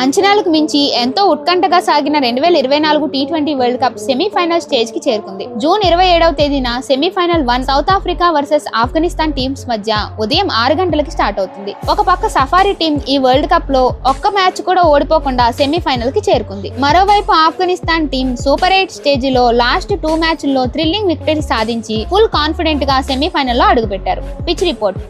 అంచనాలకు మించి ఎంతో ఉత్కంఠగా సాగిన రెండు వేల ఇరవై నాలుగు T twenty World Cup semifinal స్టేజ్కి చేరుకుంది. జూన్ ఇరవై ఏడవ తేదీన semifinal one South Africa versus Afghanistan teams మధ్య ఉదయం ఆరు గంటలకి స్టార్ట్ అవుతుంది. ఒక పక్క సఫారీ టీం ఈ వరల్డ్ కప్లో ఒక్క మ్యాచ్ కూడా ఓడిపోకుండా సెమీఫైనల్కి చేరుకుంది. మరోవైపు ఆఫ్ఘనిస్తాన్ టీం సూపర్ ఎయిట్ స్టేజ్లో లాస్ట్ టూ మ్యాచ్ల్లో థ్రిల్లింగ్ విక్టరీ సాధించి ఫుల్ కాన్ఫిడెంట్గా సెమీఫైనల్లో అడుగుపెట్టారు. Pitch report.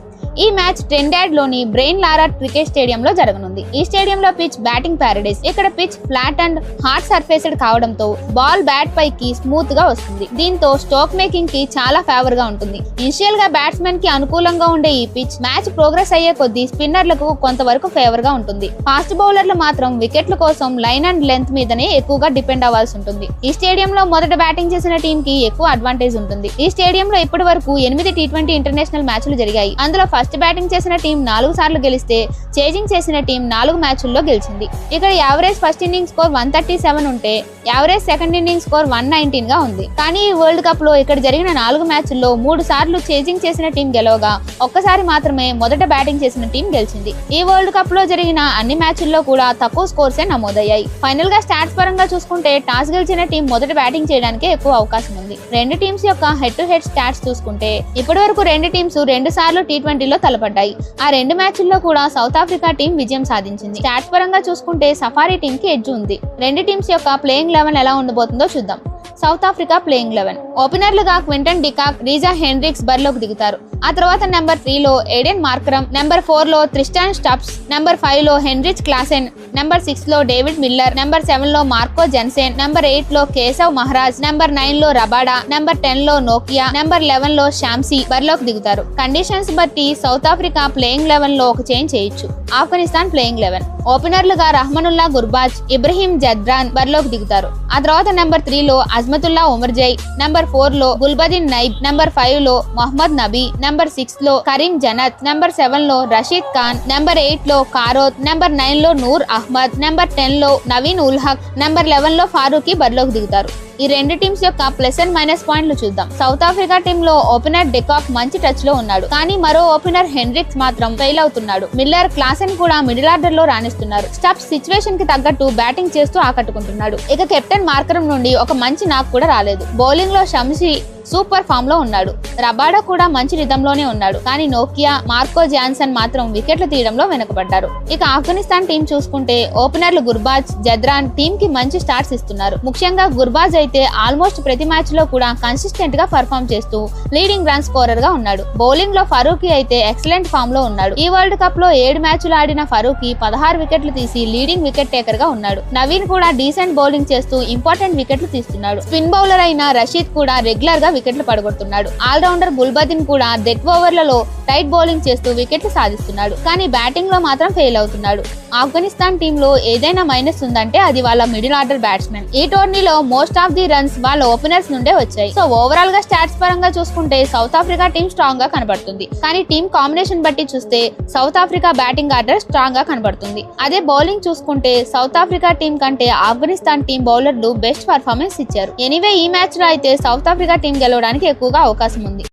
ఈ మ్యాచ్ ట్రెండాడ్లోని బ్రెయిన్ లారా క్రికెట్ స్టేడియంలో జరగనుంది. ఈ స్టేడియంలో పిచ్ బ్యాటింగ్ ప్యారడైస్ ఇక్కడ pitch flat and hard surfaced కావడంతో బాల్ బ్యాట్ పైకి స్మూత్గా వస్తుంది. దీంతో స్టోక్ మేకింగ్కి చాలా ఫేవర్గా ఉంటుంది. ఇనిషియల్గా బ్యాట్స్మెన్కి అనుకూలంగా ఉండే ఈ పిచ్ మ్యాచ్ ప్రోగ్రెస్ అయ్యే కొద్దీ స్పిన్నర్లకు కొంతవరకు ఫేవర్గా ఉంటుంది. ఫాస్ట్ బౌలర్లు మాత్రం వికెట్ల కోసం లైన్ అండ్ లెంత్ మీదనే ఎక్కువగా డిపెండ్ అవ్వాల్సి ఉంటుంది. ఈ స్టేడియంలో మొదట బ్యాటింగ్ చేసిన టీం కి ఎక్కువ అడ్వాంటేజ్ ఉంటుంది. ఈ స్టేడియంలో ఇప్పటి వరకు ఎనిమిది టీ ట్వంటీ ఇంటర్నేషనల్ మ్యాచ్లు జరిగాయి. అందులో ఫస్ట్ బ్యాటింగ్ చేసిన టీం నాలుగు సార్లు గెలిస్తే చేజింగ్ చేసిన టీం నాలుగు మ్యాచ్ల్లో గెలిచింది. ఇక్కడ average first inning score one thirty seven ఉంటే average second inning score one నైన్టీన్గా ఉంది. కానీ ఈ వరల్డ్ కప్లో ఇక్కడ జరిగిన నాలుగు మ్యాచ్ల్లో మూడు సార్లు చేజింగ్ చేసిన టీం గెలవగా ఒక్కసారి మాత్రమే మొదట బ్యాటింగ్ చేసిన టీం గెలిచింది. ఈ వరల్డ్ కప్లో జరిగిన అన్ని మ్యాచ్ల్లో కూడా తక్కువ స్కోర్సే నమోదయ్యాయి. ఫైనల్గా స్టాట్స్ పరంగా చూసుకుంటే టాస్ గెలిచిన టీం మొదట బ్యాటింగ్ చేయడానికి ఎక్కువ అవకాశం ఉంది. రెండు టీమ్స్ యొక్క హెడ్ టు హెడ్ స్టాట్స్ చూసుకుంటే ఇప్పటి వరకు రెండు టీమ్స్ రెండు సార్లు టీ ట్వంటీలో తలపడ్డాయి. ఆ రెండు మ్యాచ్ల్లో కూడా సౌత్ ఆఫ్రికా టీం విజయం సాధించింది. స్టాట్స్ పరంగా చూసుకుంటే సఫారీ టీం కి ఎడ్జ్ ఉంది. రెండు టీమ్స్ యొక్క ప్లేయింగ్ లెవెన్ ఎలా ఉండబోతుందో చూద్దాం. South Africa playing eleven. ఓపెనర్లుగా Quinton de Kock Reeza Hendricks బరిలోకి దిగుతారు. ఆ తర్వాత నెంబర్ త్రీలో ఏడెన్ మార్క్రమ్ నెంబర్ ఫోర్లో త్రిస్టాన్ స్టప్స్ నెంబర్ ఫైవ్లో హెన్రిచ్ క్లాసెన్ నెంబర్ సిక్స్లో డేవిడ్ మిల్లర్ నెంబర్ సెవెన్లో మార్కో జెన్సెన్ నెంబర్ ఎయిట్లో కేశవ్ మహారాజ్ నెంబర్ నైన్లో రబాడా నెంబర్ టెన్లో నోకియా నెంబర్ లెవెన్లో షామ్సీ బరిలోకి దిగుతారు. కండిషన్స్ బట్టి సౌత్ ఆఫ్రికా ప్లేయింగ్ లెవెన్లో ఒక చేంజ్ చేయొచ్చు. Afghanistan playing eleven. ఓపెనర్లుగా Rahmanullah Gurbaz Ibrahim Zadran బరిలోకి దిగుతారు. ఆ తర్వాత నెంబర్ త్రీలో అజ్మతుల్లా ఉమర్జై నంబర్ ఫోర్లో గుల్బదిన్ నైబ్ నంబర్ ఫైవ్లో మొహమ్మద్ నబీ నెంబర్ సిక్స్లో కరీం జనత్ నెంబర్ సెవెన్లో రషీద్ ఖాన్ నెంబర్ ఎయిట్లో కారోత్ నెంబర్ నైన్లో నూర్ అహ్మద్ నెంబర్ టెన్లో నవీన్ ఉల్ హక్ నెంబర్ లెవెన్లో ఫారూఖీ బరిలోకి దిగుతారు. ఈ రెండు టీమ్స్ యొక్క ప్లస్ అండ్ మైనస్ పాయింట్లు చూద్దాం. సౌత్ ఆఫ్రికా టీమ్లో ఓపెనర్ డెకాక్ మంచి టచ్లో ఉన్నాడు. కానీ మరో ఓపెనర్ హెన్రిక్స్ మాత్రం ఫెయిల్ అవుతున్నాడు. మిల్లర్ క్లాసెన్ కూడా మిడిల్ ఆర్డర్లో రాణిస్తున్నారు. స్టఫ్ సిచ్యువేషన్కి తగ్గట్టు బ్యాటింగ్ చేస్తూ ఆకట్టుకుంటున్నాడు. ఇక కెప్టెన్ మార్కరం నుండి ఒక మంచి నాకు కూడా రాలేదు. బౌలింగ్లో షంషి సూపర్ ఫామ్లో ఉన్నాడు. రబాడా కూడా మంచి రిధంలోనే ఉన్నాడు. కానీ నోకియా మార్కో జాన్సన్ మాత్రం వికెట్లు తీయడంలో వెనుకబడ్డారు. ఇక ఆఫ్ఘనిస్తాన్ టీం చూసుకుంటే ఓపెనర్లు గుర్బాజ్ జద్రాన్ టీం కి మంచి స్టార్ట్స్ ఇస్తున్నారు. ముఖ్యంగా గుర్బాజ్ అయితే ఆల్మోస్ట్ ప్రతి మ్యాచ్లో కూడా కన్సిస్టెంట్గా పర్ఫామ్ చేస్తూ లీడింగ్ రన్ స్కోరర్గా ఉన్నాడు. బౌలింగ్లో ఫరూకీ అయితే ఎక్సలెంట్ ఫామ్లో ఉన్నాడు. ఈ వరల్డ్ కప్లో ఏడు మ్యాచ్లు ఆడిన ఫరూకీ పదహారు వికెట్లు తీసి లీడింగ్ వికెట్ టేకర్గా ఉన్నాడు. నవీన్ కూడా డీసెంట్ బౌలింగ్ చేస్తూ ఇంపార్టెంట్ వికెట్లు తీస్తున్నాడు. స్పిన్ బౌలర్ అయిన రషీద్ కూడా రెగ్యులర్గా వికెట్లు పడగొడుతున్నాడు. ఆల్రౌండర్ గుల్బదిన్ కూడా డెత్ ఓవర్లలో టైట్ బౌలింగ్ చేస్తూ వికెట్లు సాధిస్తున్నాడు. కానీ బ్యాటింగ్లో మాత్రం ఫెయిల్ అవుతున్నాడు. ఆఫ్ఘనిస్తాన్ టీంలో ఏదైనా మైనస్ ఉందంటే అది వాళ్ళ మిడిల్ ఆర్డర్ బ్యాట్స్మెన్. ఈ టోర్నీలో మోస్ట్ ఆఫ్ ది రన్స్ వాళ్ళ ఓపెనర్స్ నుండే వచ్చాయి. సో ఓవరాల్గా స్టాట్స్ పరంగా చూసుకుంటే సౌత్ ఆఫ్రికా టీం స్ట్రాంగ్గా కనబడుతుంది. కానీ టీం కాంబినేషన్ బట్టి చూస్తే సౌత్ ఆఫ్రికా బ్యాటింగ్ ఆర్డర్ స్ట్రాంగ్గా కనబడుతుంది. అదే బౌలింగ్ చూసుకుంటే సౌత్ ఆఫ్రికా టీం కంటే ఆఫ్ఘనిస్తాన్ టీం బౌలర్లు బెస్ట్ పర్ఫార్మెన్స్ ఇచ్చారు. ఎనీవే ఈ మ్యాచ్లో అయితే సౌత్ ఆఫ్రికా టీం గెలవడానికి ఎక్కువగా అవకాశం ఉంది.